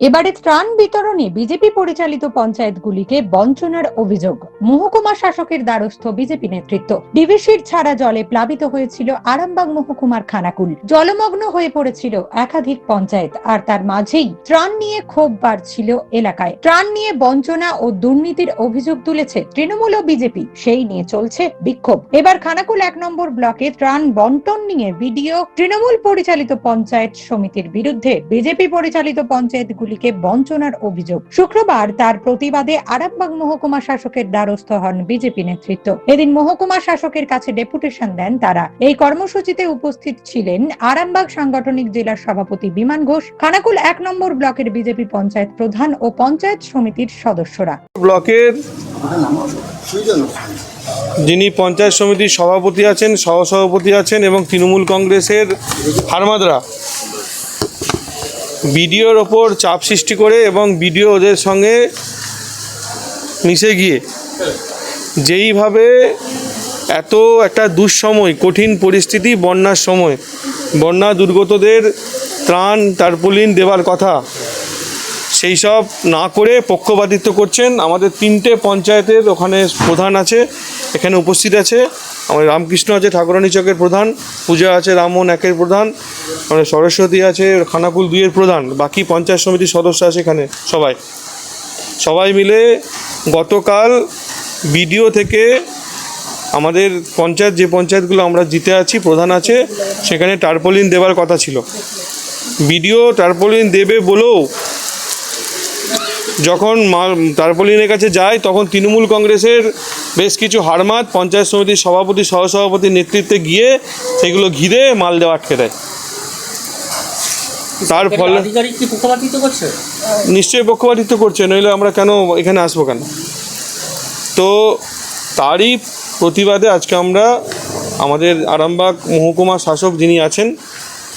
এবারে ত্রাণ বিতরণে বিজেপি পরিচালিত পঞ্চায়েতগুলিকে বঞ্চনার অভিযোগ। মহকুমা শাসকের দ্বারস্থ বিজেপি নেতৃত্ব। ডিভিসির ছাড়া জলে প্লাবিত হয়েছিল আরামবাগ মহকুমার খানাকুল। জলমগ্ন হয়ে পড়েছিল একাধিক পঞ্চায়েত, আর তার মাঝেই ত্রাণ নিয়ে ক্ষোভ বাড়ছিল এলাকায়। ত্রাণ নিয়ে বঞ্চনা ও দুর্নীতির অভিযোগ তুলেছে তৃণমূল ও বিজেপি। সেই নিয়ে চলছে বিক্ষোভ। এবার খানাকুল এক নম্বর ব্লকে ত্রাণ বন্টন নিয়ে ভিডিও। তৃণমূল পরিচালিত পঞ্চায়েত সমিতির বিরুদ্ধে বিজেপি পরিচালিত পঞ্চায়েতগুলিকে বঞ্চনার অভিযোগ। শুক্রবার তার প্রতিবাদে আরামবাগ মহকুমা শাসকের দ্বারস্থ হন বিজেপি নেতৃত্ব। এদিন মহকুমা শাসকের কাছে ডেপুটেশন দেন তারা। এই কর্মসূচিতে উপস্থিত ছিলেন আরামবাগ সাংগঠনিক জেলার সভাপতি বিমান ঘোষ, খানাকুল এক নম্বর ব্লকের বিজেপি পঞ্চায়েত প্রধান ও পঞ্চায়েত সমিতির সদস্যরা। ব্লকের যিনি পঞ্চায়েত সমিতির সভাপতি আছেন, সহসভাপতি আছেন এবং তৃণমূল কংগ্রেসের হারমাদরা বিডিওর ওপর চাপ সৃষ্টি করে এবং বিডিও ওদের সঙ্গে মিশে গিয়ে যেইভাবে এত একটা দুঃসময়, কঠিন পরিস্থিতি, বন্যার সময়, বন্যা দুর্গতদের ত্রাণ টার্পুলিন দেওয়ার কথা, সেই সব না করে পক্ষপাতিত্ব করছেন। আমাদের তিনটে পঞ্চায়েতের ওখানে প্রধান আছে। এখানে উপস্থিত আছে আমাদের রামকৃষ্ণ আছে, ঠাকুরানী চকের প্রধান, পূজা আছে, রামমোহন একের প্রধান, আমাদের সরস্বতী আছে, খানাকুল দুইয়ের প্রধান, বাকি পঞ্চায়েত সমিতির সদস্য আছে এখানে সবাই। সবাই মিলে গতকাল বিডিও থেকে আমাদের পঞ্চায়েত, যে পঞ্চায়েতগুলো আমরা জিতে আছি, প্রধান আছে, সেখানে টার্পলিন দেওয়ার কথা ছিল। বিডিও টার্পলিন দেবে বলেও যখন টার্পলিনের কাছে যায় তখন তৃণমূল কংগ্রেসের বেশ কিছু হারমাত পঞ্চায়েত সমিতির সভাপতি সহসভাপতির নেতৃত্বে গিয়ে সেগুলো ঘিরে মাল দেওয়া আটকে দেয়। তার ফলে নিশ্চয়ই পক্ষপাতিত্ব করছে নইলে আমরা কেন এখানে আসব কেন? তো তারই প্রতিবাদে আজকে আমরা আমাদের আরামবাগ মহকুমা শাসক যিনি আছেন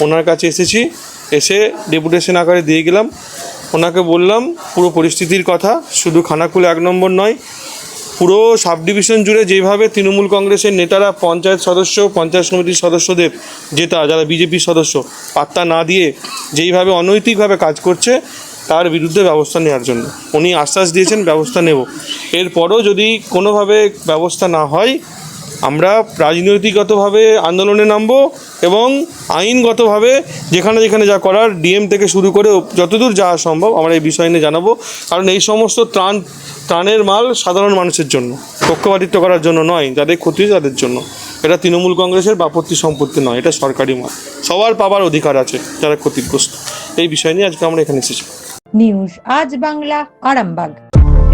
ওনার কাছে এসেছি এসে ডেপুটেশন আকারে দিয়ে গেলাম। ওনাকে বললাম, পুরো পরিস্থিতির কথা, শুধু খানাকুল এক নম্বর নয়, পুরো সাব ডিভিশন জুড়ে যেভাবে তৃণমূল কংগ্রেসের নেতারা, পঞ্চায়েত সদস্য, পঞ্চায়েত সমিতির সদস্যদের যেটা যারা বিজেপির সদস্য, পাত্তা না দিয়ে যেইভাবে অনৈতিকভাবে কাজ করছে, তার বিরুদ্ধে ব্যবস্থা নেওয়ার জন্য। উনি আশ্বাস দিয়েছেন, ব্যবস্থা নেব। এরপরও যদি কোনোভাবে ব্যবস্থা না হয় আমরা রাজনৈতিকগতভাবে আন্দোলনে নামবো এবং আইনগতভাবে যেখানে যেখানে যা করার ডিএম থেকে শুরু করে যতদূর যাওয়া সম্ভব আমরা এই বিষয় নিয়ে জানাব। কারণ এই সমস্ত ত্রাণ, ত্রাণের মাল সাধারণ মানুষের জন্য, পক্ষপাতিত্ব করার জন্য নয়, যাদের ক্ষতি তাদের জন্য। এটা তৃণমূল কংগ্রেসের বাপত্তি সম্পত্তি নয়, এটা সরকারি মাল। সবার পাবার অধিকার আছে যারা ক্ষতিগ্রস্ত। এই বিষয় নিয়ে আজকে আমরা এখানে এসেছি। নিউজ, আজ বাংলা, আরামবাগ।